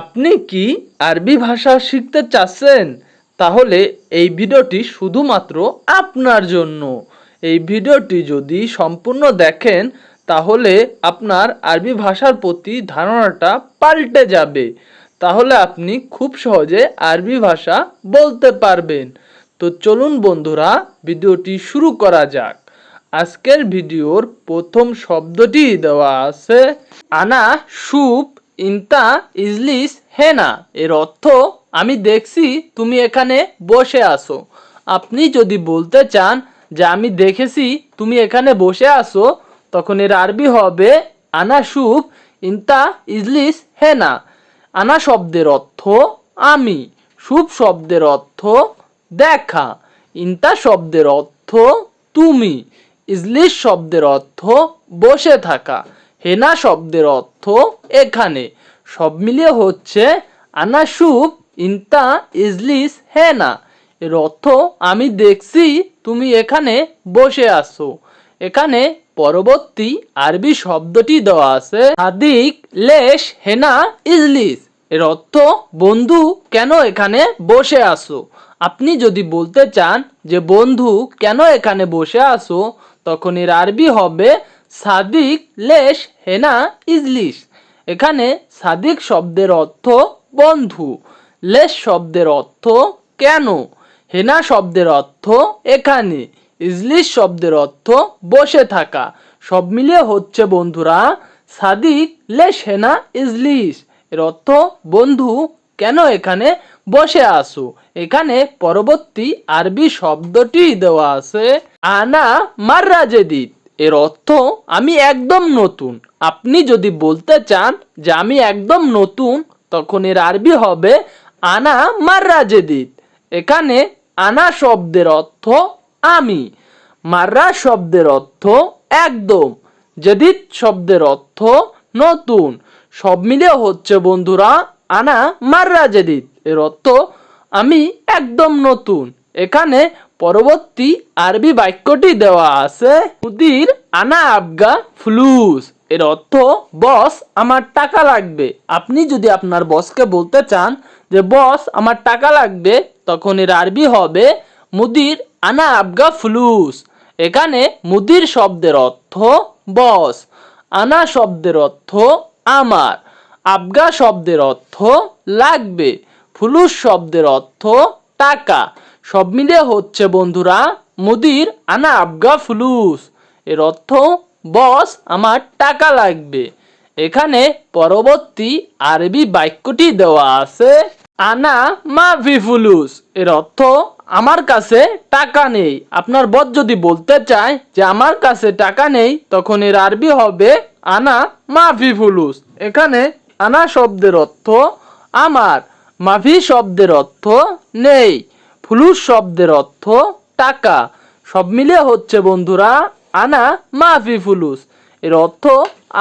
আপনি কি আরবি ভাষা শিখতে চাচ্ছেন? তাহলে এই ভিডিওটি শুধুমাত্র আপনার জন্য। এই ভিডিওটি যদি সম্পূর্ণ দেখেন, তাহলে আপনার আরবি ভাষার প্রতি ধারণাটা পাল্টে যাবে। তাহলে আপনি খুব সহজে আরবি ভাষা বলতে পারবেন। তো চলুন বন্ধুরা, ভিডিওটি শুরু করা যাক। আজকের ভিডিওর প্রথম শব্দটি দেওয়া আছে, আনা সুপ। ইন্তা ইজলিস হেনা এর অর্থ, আমি দেখছি তুমি এখানে বসে আসো আপনি যদি বলতে চান যে আমি দেখেছি তুমি এখানে বসে আসো তখন এর আরবি হবে, আনা সুপ ইন্তা ইজলিস হেনা আনা শব্দের অর্থ, আমি। সুপ শব্দের অর্থ, দেখা। ইন্তা শব্দের অর্থ, তুমি। ইজলিস শব্দের অর্থ, বসে থাকা। হেনা শব্দের অর্থ এখানে। সব মিলিয়ে হচ্ছে আনাসুপ ইন্তা ইজলিস হেনা। এর অর্থ, আমি দেখছি তুমি এখানে বসে আছো। এখানে পরবর্তী আরবি শব্দটি দেওয়া আছে হাদিক লেশ হেনা ইজলিস। এর অর্থ, বন্ধু, কেন এখানে বসে আসো আপনি যদি বলতে চান যে, বন্ধু, কেন এখানে বসে আসো তখন এর আরবি হবে সাদিক লেশ হেনা ইজলিস এখানে সাদিক শব্দের অর্থ বন্ধু, লেশ শব্দের অর্থ কেন, হেনা শব্দের অর্থ এখানে ইজলিস শব্দের অর্থ বসে থাকা। সব মিলিয়ে হচ্ছে বন্ধুরা, সাদিক লেশ হেনা ইজলিস এর অর্থ বন্ধু, কেন এখানে বসে আসো এখানে পরবর্তী আরবি শব্দটি দেওয়া আছে, আনা মাররা জেদিদ। এর অর্থ আমি একদম নতুন। আপনি যদি বলতে চান যে আমি একদম নতুন, তখন এর আরবি হবে আনা মাররা জেদিদ। এখানে আনা শব্দের অর্থ আমি, মাররা শব্দের অর্থ একদম, জেদিদ শব্দের অর্থ নতুন। সব মিলে হচ্ছে বন্ধুরা আনা মাররা জেদিদ। এর অর্থ আমি একদম নতুন। এখানে পরবর্তী আরবি বাক্যটি দেওয়া আছে মুদির আনা আবগা ফ্লুস। এর অর্থ, বস, আমার টাকা লাগবে। আপনি যদি আপনার বসকে বলতে চান যে, বস, আমার টাকা লাগবে, তখন এর আরবি হবে, মুদির আনা আবগা ফ্লুস। এখানে মুদির শব্দের অর্থ, বস। আনা শব্দের অর্থ, আমার। আবগা শব্দের অর্থ, লাগবে। ফুলুস শব্দের অর্থ, টাকা। সব মিলে হচ্ছে বন্ধুরা মুদির আনা আবগা ফুলুস। এর অর্থ, বস, আমার টাকা লাগবে। এখানে পরবর্তী আরবি বাক্যটি দেওয়া আছে, আনা মা ফুলুস। এর অর্থ, আমার কাছে টাকা নেই। আপনার বদ যদি বলতে চায় যে, আমার কাছে টাকা নেই, তখন এর আরবি হবে, আনা মা ফুলুস। এখানে আনা শব্দের অর্থ, আমার। মাফি শব্দের অর্থ, নেই। ফুলুস শব্দের অর্থ টাকা। সব মিলিয়ে হচ্ছে, বন্ধুরা, আনা মাফি ফুলুস। এর অর্থ,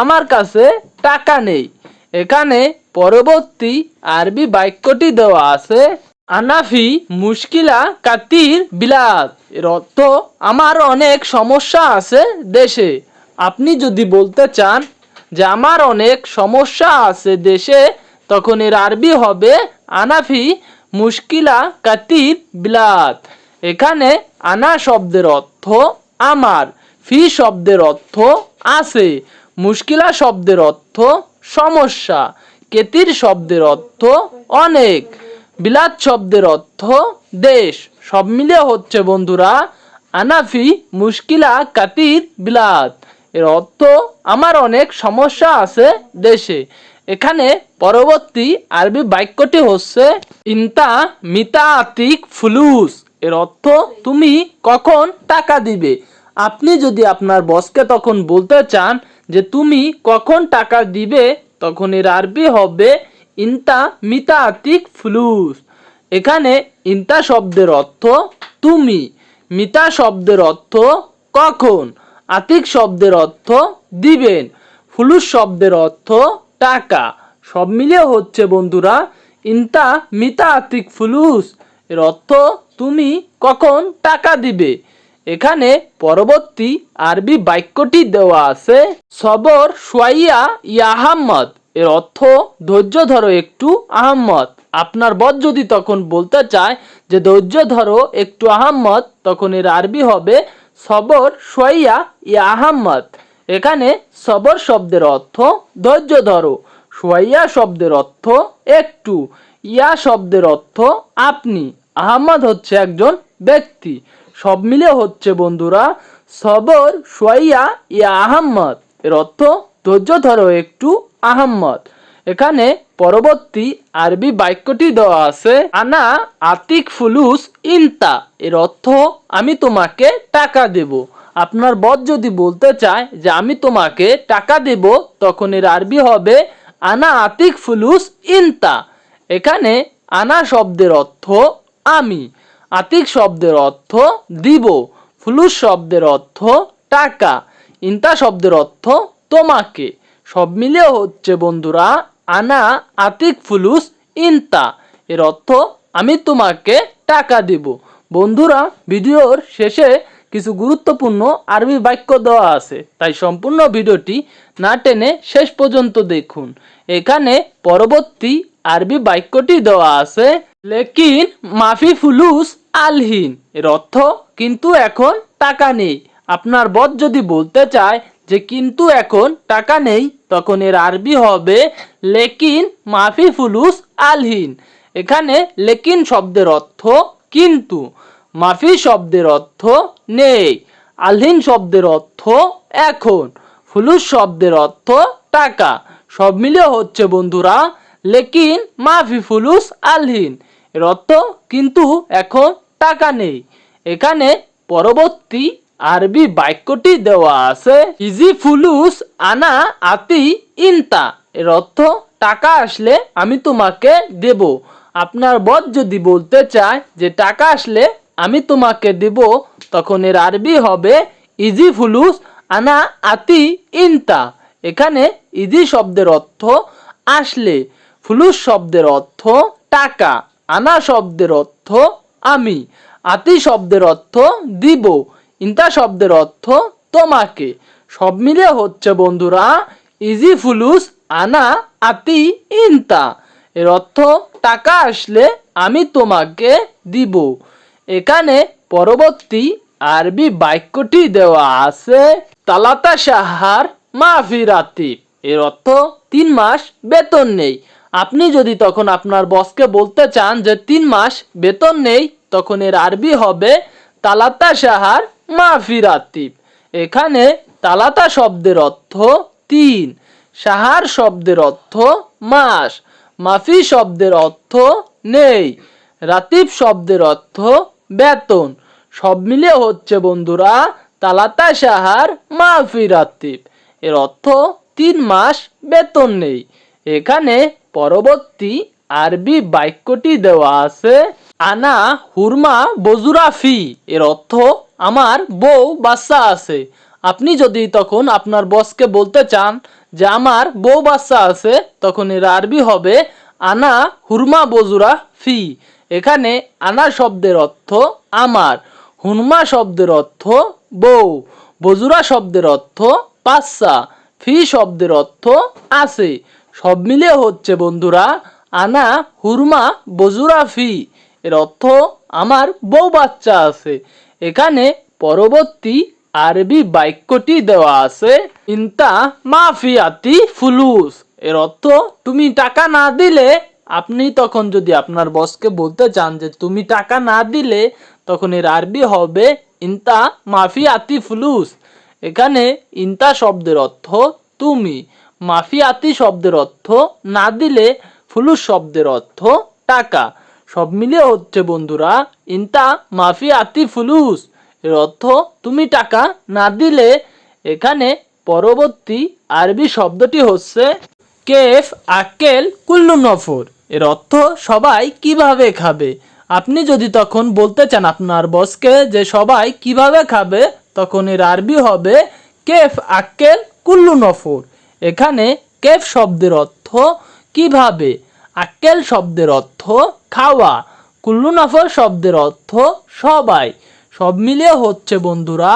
আমার কাছে টাকা নেই। এখানে পরবর্তী আরবি বাক্যটি দেওয়া আছে, আনাফি মুশকিলা কাতির বিলাদ এর অর্থ, আমার অনেক সমস্যা আছে দেশে। আপনি যদি বলতে চান যে আমার অনেক সমস্যা আছে দেশে, তখন এর আরবি হবে আনাফি মুশকিলা কাতির বিলাত। এখানে আনা শব্দের অর্থ আমার, ফি শব্দের অর্থ আছে, মুশকিলা শব্দের অর্থ সমস্যা, কেতির শব্দের অর্থ অনেক, বিলাত শব্দের অর্থ দেশ। সব মিলে হচ্ছে বন্ধুরা আনাফি মুশকিলা কাতির বিলাত। এর অর্থ আমার অনেক সমস্যা আছে দেশে। এখানে পরবর্তী আরবি বাক্যটি হচ্ছে ইন্তা মিতা আতিক ফুলুস। এর অর্থ তুমি কখন টাকা দিবে। আপনি যদি আপনার বসকে তখন বলতে চান যে তুমি কখন টাকা দিবে, তখন এর আরবি হবে ইন্তা মিতা আতিক ফুলুস। এখানে ইন্তা শব্দের অর্থ তুমি, মিতা শব্দের অর্থ কখন, আতিক শব্দের অর্থ দিবেন, ফুলুস শব্দের অর্থ টাকা। সব মিলিয়ে হচ্ছে বন্ধুরা, ইন্তা মিতা আতিক ফুলুস। এর অর্থ তুমি কখন টাকা দিবে? এখানে পরবর্তী আরবি বাক্যটি দেওয়া আছে, সবর সোয়াইয়া ইয়াহাম্মদ এর অর্থ ধৈর্য ধরো একটু আহম্মদ। আপনার বদ যদি তখন বলতে চায় যে ধৈর্য ধরো একটু আহম্মদ, তখন এর আরবি হবে সবর সোয়াইয়া ইয়া এখানে সবর শব্দের অর্থ ধৈর্য ধরো, সোয়াইয়া শব্দের অর্থ একটু, ইয়া শব্দের অর্থ আপনি আহম্মদ হচ্ছে একজন ব্যক্তি। সব মিলে হচ্ছে বন্ধুরা সবর, সোয়াইয়া, ইয়া আহম্মদ এর অর্থ ধৈর্য ধরো একটু আহম্মদ এখানে পরবর্তী আরবি বাক্যটি দেওয়া আছে, আনা আতিক ফুলুস ইনতা। এর অর্থ আমি তোমাকে টাকা দেব। আপনার বদ যদি বলতে চায় যে আমি তোমাকে টাকা দেব, তখন এর আরবি হবে আনা আতিক ফুলুস ইনতা। এখানে আনা শব্দের অর্থ আমি, আতিক শব্দের অর্থ দিব, ফুলুস শব্দের অর্থ টাকা, ইনতা শব্দের অর্থ তোমাকে। সব মিলিয়ে হচ্ছে বন্ধুরা, আনা আতিক ফুলুস ইনতা। এর অর্থ আমি তোমাকে টাকা দিব। বন্ধুরা, ভিডিওর শেষে কিছু গুরুত্বপূর্ণ আরবি বাক্য দেওয়া আছে। তাই সম্পূর্ণ ভিডিওটি না টেনে শেষ পর্যন্ত দেখুন। এখানে পরবর্তী আরবি বাক্যটি দেওয়া আছে, লেকিন মাফি ফুলুস আলহীন। এর অর্থ, কিন্তু এখন টাকা নেই। আপনার বদ যদি বলতে চায় যে, কিন্তু এখন টাকা নেই, তখন এর আরবি হবে, লেকিন মাফি ফুলুস আলহীন। এখানে লেকিন শব্দের অর্থ, কিন্তু। মাফি শব্দের অর্থ নেই, আলহীন শব্দের অর্থ এখন, ফুলুস শব্দের অর্থ টাকা। সব মিলিয়ে হচ্ছে বন্ধুরা, লেকিন মাফি ফুলুস আলহীন। এর অর্থ কিন্তু এখন টাকা নেই। এখানে পরবর্তী আরবি বাক্যটি দেওয়া আছে, ইজি ফুলুস আনা আতি ইনতা। এর অর্থ টাকা আসলে আমি তোমাকে দেব। আপনার বদ যদি বলতে চায় যে টাকা আসলে আমি তোমাকে দেব, তখন এর আরবি হবে ইজি ফুলুস আনা আতি ইনতা। এখানে ইজি শব্দের অর্থ আসলে, ফুলুস শব্দের অর্থ টাকা, আনা শব্দের অর্থ আমি, আতি শব্দের অর্থ দিব, ইন্তা শব্দের অর্থ তোমাকে। সব মিলে হচ্ছে বন্ধুরা ইজি ফুলুস আনা আতি ইনতা। এর অর্থ টাকা আসলে আমি তোমাকে দিব। এখানে পরবর্তী আরবি বাক্যটি দেওয়া আছে, তালাতা সাহার মাফিরাতি এর অর্থ, তিন মাস বেতন নেই। আপনি যদি তখন আপনার বসকে বলতে চান যে, তিন মাস বেতন নেই, তখন এর আরবি হবে, তালাতা সাহার মাফিরাতি এখানে তালাতা শব্দের অর্থ, তিন। সাহার শব্দের অর্থ, মাস। মাফি শব্দের অর্থ, নেই। রাতিব শব্দের অর্থ বেতন। সব মিলে হচ্ছে বন্ধুরা তালাতা সাহার মাফি রাতিব এর অর্থ তিন মাস বেতন নেই। এখানে পরবর্তী আরবি বাক্যটি দেওয়া আছে, আনা হুরমা বজুরা ফি। এর অর্থ আমার বউ বাচ্চা আছে। আপনি যদি তখন আপনার বসকে বলতে চান যে আমার বউ বাচ্চা আছে, তখন এর আরবি হবে আনা হুরমা বজুরা ফি। এখানে আনা শব্দের অর্থ আমার, হুনমা শব্দের অর্থ বউ, বজুরা শব্দের অর্থ পাচ্ছা ফি শব্দের অর্থ আছে। সব মিলিয়ে হচ্ছে বন্ধুরা, আনা, হুরমা, বজুরা, ফি। এর অর্থ আমার বউ বাচ্চা আছে। এখানে পরবর্তী আরবি বাক্যটি দেওয়া আছে, ইন্তা মাফিয়াতি ফুলুস। এর অর্থ তুমি টাকা না দিলে আপনি তখন যদি আপনার বসকে বলতে চান যে তুমি টাকা না দিলে, তখন এর আরবি হবে ইন্তা মাফিয়াতি ফুলুস। এখানে ইন্তা শব্দের অর্থ তুমি। মাফিয়াতি শব্দের অর্থ না দিলে, ফুলুস শব্দের অর্থ টাকা। সব মিলিয়ে হচ্ছে বন্ধুরা, ইন্তা মাফিয়াতি ফুলুস। এর অর্থ তুমি টাকা না দিলে। এখানে পরবর্তী আরবি শব্দটি হচ্ছে কেফ আকেল কুল্লু নফর। এর অর্থ, সবাই কীভাবে খাবে? আপনি যদি তখন বলতে চান আপনার বসকে যে সবাই কীভাবে খাবে, তখন এর আরবি হবে কেফ আকেল কুল্লু নফর। এখানে কেফ শব্দের অর্থ কীভাবে? আক্কেল শব্দের অর্থ খাওয়া। কুল্লু নফর শব্দের অর্থ সবাই। সব মিলিয়ে হচ্ছে বন্ধুরা,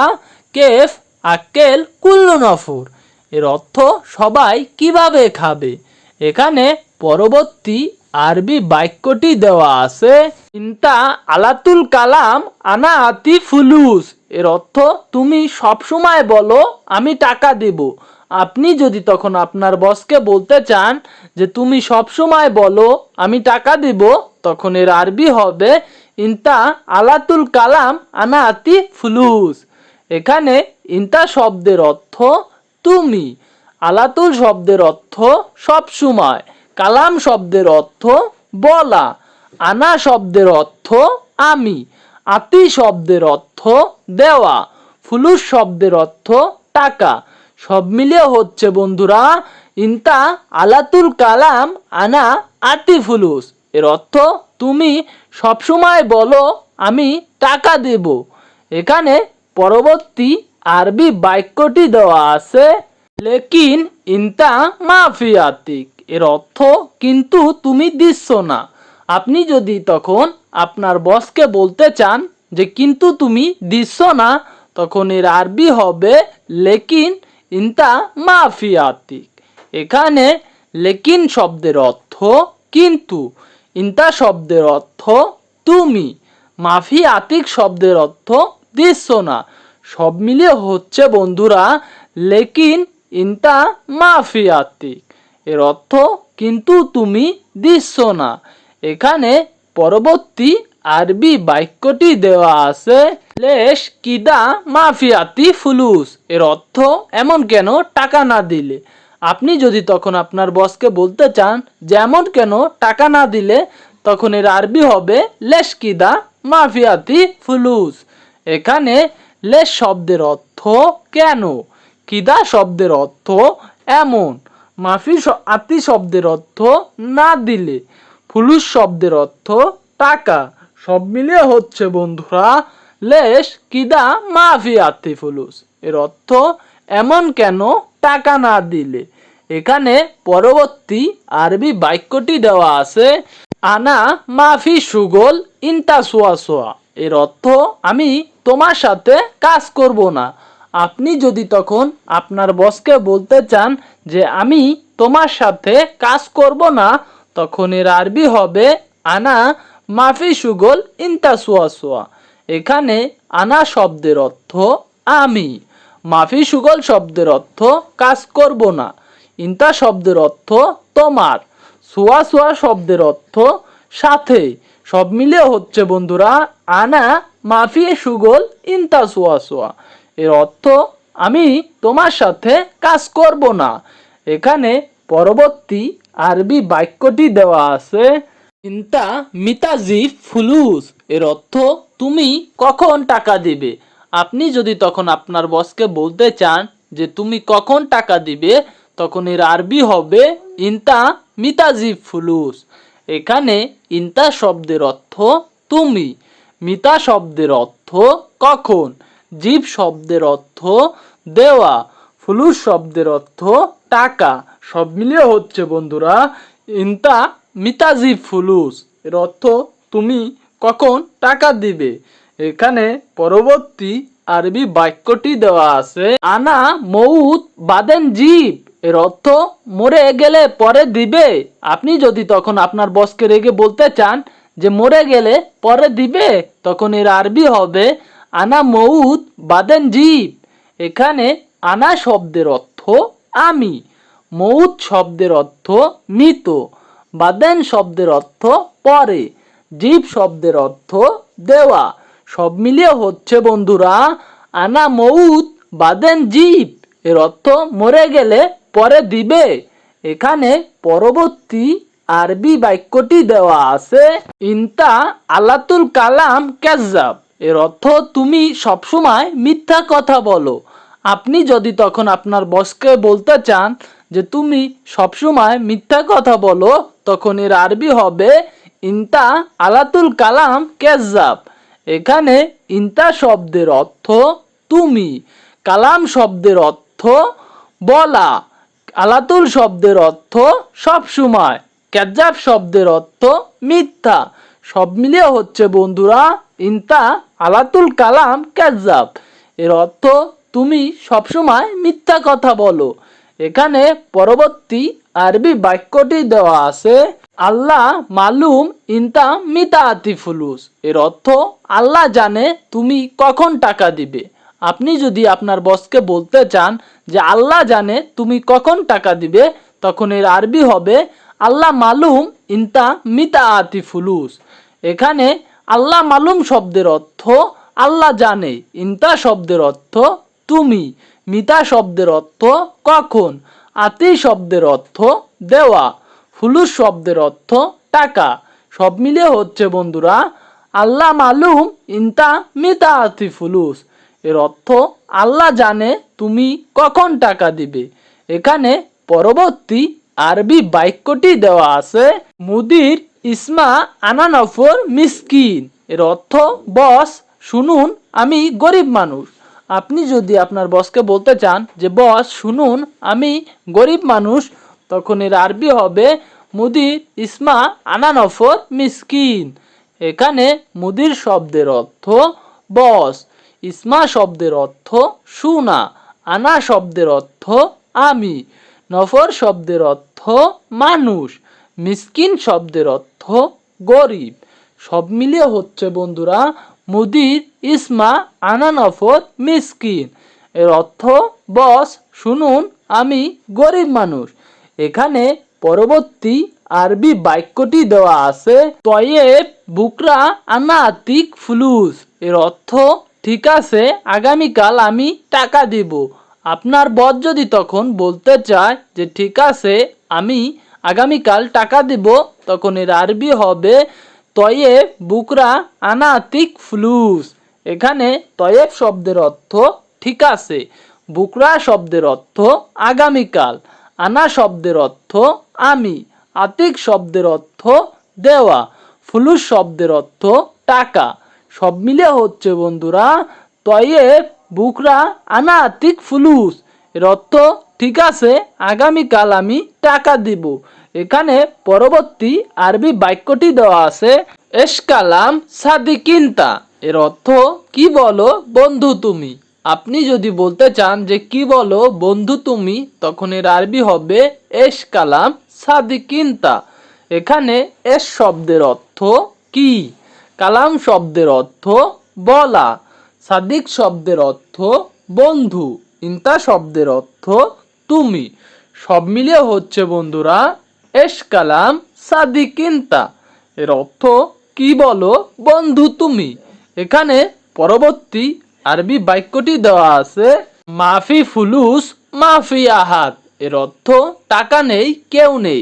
কেফ, আক্কেল কুল্লু নফর। এর অর্থ সবাই কীভাবে খাবে? এখানে পরবর্তী আরবি বাক্যটি দেওয়া আছে, ইন্তা আলাতুল কালাম আনা আতি ফুলুস। এর অর্থ, তুমি সবসময় বলো, আমি টাকা দেব। আপনি যদি তখন আপনার বসকে বলতে চান যে, তুমি সবসময় বলো, আমি টাকা দেব, তখন এর আরবি হবে, ইন্তা আলাতুল কালাম আনা আতি ফুলুস। এখানে ইন্তা শব্দের অর্থ তুমি। আলাতুল শব্দের অর্থ সবসময় কালাম শব্দের অর্থ বলা, আনা শব্দের অর্থ আমি, আতি শব্দের অর্থ দেওয়া, ফুলুস শব্দের অর্থ টাকা। সব মিলিয়ে হচ্ছে বন্ধুরা, ইন্তা আলাতুল কালাম আনা আতি ফুলুস। এর অর্থ তুমি সবসময় বলো, আমি টাকা দেব। এখানে পরবর্তী আরবি বাক্যটি দেওয়া আছে, লেকিন ইন্তা মাফিয়াতিক। এর অর্থ, কিন্তু তুমি দিচ্ছ না। আপনি যদি তখন আপনার বসকে বলতে চান যে, কিন্তু তুমি দিচ্ছ না, তখন এর আরবি হবে, লেকিন ইন্তা মাফিয়াতিক। এখানে লেকিন শব্দের অর্থ, কিন্তু। ইন্তা শব্দের অর্থ, তুমি। মাফি আতিক শব্দের অর্থ, দিচ্ছ না। সব মিলিয়ে হচ্ছে বন্ধুরা, লেকিন ইন্তা মাফি আতিক এর অর্থ কিন্তু তুমি দিচ্ছ না। এখানে পরবর্তী আরবি বাক্যটি দেওয়া আছে, লেশ কিদা মাফিয়াতি ফুলুস। এর অর্থ এমন কেন টাকা না দিলে? আপনি যদি তখন আপনার বসকে বলতে চান যেমন কেন টাকা না দিলে, তখন এর আরবি হবে লেশ কিদা মাফিয়াতি ফুলুস। এখানে লেশ শব্দের অর্থ কেন? কিদা শব্দের অর্থ এমন? মাফি আতি শব্দের অর্থ না দিলে। ফুলুস শব্দের অর্থ টাকা। সব মিলিয়ে হচ্ছে বন্ধুরা, লেশ কিদা মাফি আতি ফুলুস? এর অর্থ এমন কেন টাকা না দিলে। এখানে পরবর্তী আরবি বাক্যটি দেওয়া আছে, আনা মাফি সুগল ইন্তা সোয়া সোয়া। এর অর্থ আমি তোমার সাথে কাজ করব না। আপনি যদি তখন আপনার বসকে বলতে চান যে আমি তোমার সাথে কাজ করব না, তখন এর আরবি হবে, আনা মাফি সুগল ইন্তা সোয়া সোয়া। এখানে আনা শব্দের অর্থ, আমি। মাফি সুগল শব্দের অর্থ, কাজ করব না। ইন্তা শব্দের অর্থ, তোমার। সোয়া সোয়া শব্দের অর্থ, সাথে। সব মিলে হচ্ছে বন্ধুরা, আনা মাফিয়ে সুগল, ইন্তা, সোয়া সোয়া। এর অর্থ, আমি তোমার সাথে কাজ করব না। এখানে পরবর্তী আরবি বাক্যটি দেওয়া আছে, ইন্তা মিতাজি ফুলুস। এর অর্থ, তুমি কখন টাকা দিবে? আপনি যদি তখন আপনার বসকে বলতে চান যে তুমি কখন টাকা দিবে, তখন এর আরবি হবে ইন্তা মিতাজি ফুলুস। এখানে ইন্তা শব্দের অর্থ তুমি, মিতা শব্দের অর্থ কখন, জীব শব্দের অর্থ দেওয়া ফুলুস শব্দের অর্থ টাকা। সব মিলিয়ে হচ্ছে বন্ধুরা, ইন্তা মিতাজি ফুলুস, এর অর্থ তুমি কখন টাকা দিবে। এখানে পরবর্তী আরবি বাক্যটি দেওয়া আছে, আনা মৌত বাদেন জীব। এর অর্থ, মরে গেলে পরে দিবে। আপনি যদি তখন আপনার বসকে রেগে বলতে চান যে, মরে গেলে পরে দিবে, তখন এর আরবি হবে, আনা মৌত বাদেন জীব। এখানে আনা শব্দের অর্থ, আমি। মৌত শব্দের অর্থ, মৃত। বাদেন শব্দের অর্থ, পরে। জীব শব্দের অর্থ, দেওয়া। সব মিলিয়ে হচ্ছে, বন্ধুরা, আনা মৌত বাদেন জীব। এর অর্থ, মরে গেলে পরে দিবে। এখানে পরবর্তী আরবি বাক্যটি দেওয়া আছে, ইন্তা আলাতুল কালাম ক্যাজাব এর অর্থ, তুমি সবসময় মিথ্যা কথা বলো। আপনি যদি তখন আপনার বসকে বলতে চান যে, তুমি সবসময় মিথ্যা কথা বলো, তখন এর আরবি হবে, ইন্তা আলাতুল কালাম কেজাব এখানে ইন্তা শব্দের অর্থ, তুমি। কালাম শব্দের অর্থ, বলা। আলাতুল শব্দের অর্থ সবসময় ক্যাজাব শব্দের অর্থ মিথ্যা। সব মিলিয়ে হচ্ছে বন্ধুরা, ইন্তা আলাতুল কালাম ক্যাজাব এর অর্থ তুমি সবসময় মিথ্যা কথা বলো। এখানে পরবর্তী আরবি বাক্যটি দেওয়া আছে, আল্লাহ মালুম ইনতা মিতা ফুলুস এর অর্থ আল্লাহ জানে তুমি কখন টাকা দিবে। আপনি যদি আপনার বসকে বলতে চান যে আল্লাহ জানে তুমি কখন টাকা দিবে, তখন এর আরবি হবে, আল্লাহ মালুম ইনতা মিতা আতি ফুলুস। এখানে আল্লাহ মালুম শব্দের অর্থ, আল্লাহ জানে। ইনতা শব্দের অর্থ, তুমি। মিতা শব্দের অর্থ, কখন? আতি শব্দের অর্থ, দেওয়া। ফুলুস শব্দের অর্থ, টাকা। সব মিলিয়ে হচ্ছে বন্ধুরা, আল্লাহ মালুম ইনতা মিতা আতি ফুলুস। এর অর্থ আল্লাহ জানে তুমি কখন টাকা দিবে। এখানে পরবর্তী আরবি বাক্যটি দেওয়া আছে, মুদির ইসমা আনানফর মিসকিন। এর অর্থ, বস, শুনুন, আমি গরিব মানুষ। আপনি যদি আপনার বসকে বলতে চান যে, বস, শুনুন, আমি গরিব মানুষ, তখন এর আরবি হবে, মুদির ইসমা আনানফর মিসকিন। এখানে মুদির শব্দের অর্থ, বস। ইসমা শব্দের অর্থ শুনা আনা শব্দের অর্থ আমি, নফর শব্দের অর্থ মানুষ, মিসকিন শব্দের অর্থ গরিব। সব মিলিয়ে হচ্ছে বন্ধুরা মুদির, ইসমা, আনা, নফর, মিসকিন। এর অর্থ, বস, শুনুন, আমি গরিব মানুষ। এখানে পরবর্তী আরবি বাক্যটি দেওয়া আছে, তয়েব, বুকরা, আনা, আতিক, ফুলুস। এর অর্থ ঠিক আছে, আগামীকাল আমি টাকা দিব। আপনার বস যদি তখন বলতে চায় যে, ঠিক আছে, আমি আগামীকাল টাকা দিব, তখন এর আরবি হবে তয়েব বুকরা আনা আতিক ফুলুস। এখানে তয়েব শব্দের অর্থ, ঠিক আছে। বুকরা শব্দের অর্থ, আগামীকাল। আনা শব্দের অর্থ, আমি। আতিক শব্দের অর্থ, দেওয়া। ফুলুস শব্দের অর্থ, টাকা। সব মিলে হচ্ছে বন্ধুরা তয়েব বুকরা আনা আতিক ফুলুস। এর অর্থ, ঠিক আছে, আগামীকাল আমি টাকা দিব। এখানে পরবর্তী আরবি বাক্যটি দেওয়া আছে এসকালাম সাদিকিন্তা। এর অর্থ, কি বলো বন্ধু তুমি? আপনি যদি বলতে চান যে, কি বলো বন্ধু তুমি? তখন এর আরবি হবে এস কালাম সাদিকিন্তা। এখানে এস শব্দের অর্থ, কি? কালাম শব্দের অর্থ বলা, সাদিক শব্দের অর্থ বন্ধু, ইন্তা শব্দের অর্থ তুমি। সব মিলিয়ে হচ্ছে বন্ধুরা, এস কালাম সাদিকিন্তা এর অর্থ কি বলো, বন্ধু তুমি। এখানে পরবর্তী আরবি বাক্যটি দেওয়া আছে, মাফি ফুলুস, মাফি আহাত এর অর্থ টাকা নেই, কেউ নেই।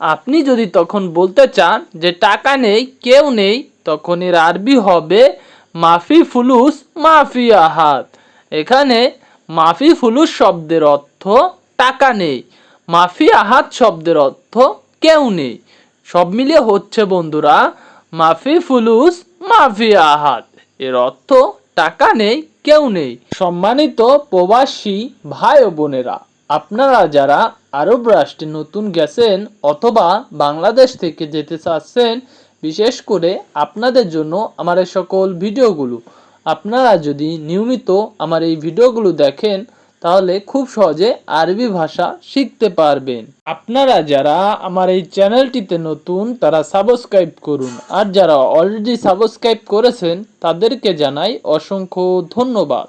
আপনি যদি তখন বলতে চান যে টাকা নেই, কেউ নেই তখন এর আরবি হবে, মাফি ফুলুস, মাফি আহাত। এখানে মাফি ফুলুস শব্দের অর্থ টাকা নেই। মাফি আহাত শব্দের অর্থ কেউ নেই। সব মিলিয়ে হচ্ছে বন্ধুরা, মাফি ফুলুস, মাফি আহাত। এর অর্থ টাকা নেই, কেউ নেই। সম্মানিত প্রবাসী ভাই ও বোনেরা আপনারা যারা আরব রাষ্ট্রে নতুন গেছেন অথবা বাংলাদেশ থেকে যেতে চাচ্ছেন বিশেষ করে আপনাদের জন্য আমার এই সকল ভিডিওগুলো। আপনারা যদি নিয়মিত আমার এই ভিডিওগুলো দেখেন, তাহলে খুব সহজে আরবি ভাষা শিখতে পারবেন। আপনারা যারা আমার এই চ্যানেলটিতে নতুন, তারা সাবস্ক্রাইব করুন। আর যারা অলরেডি সাবস্ক্রাইব করেছেন, তাদেরকে জানাই অসংখ্য ধন্যবাদ।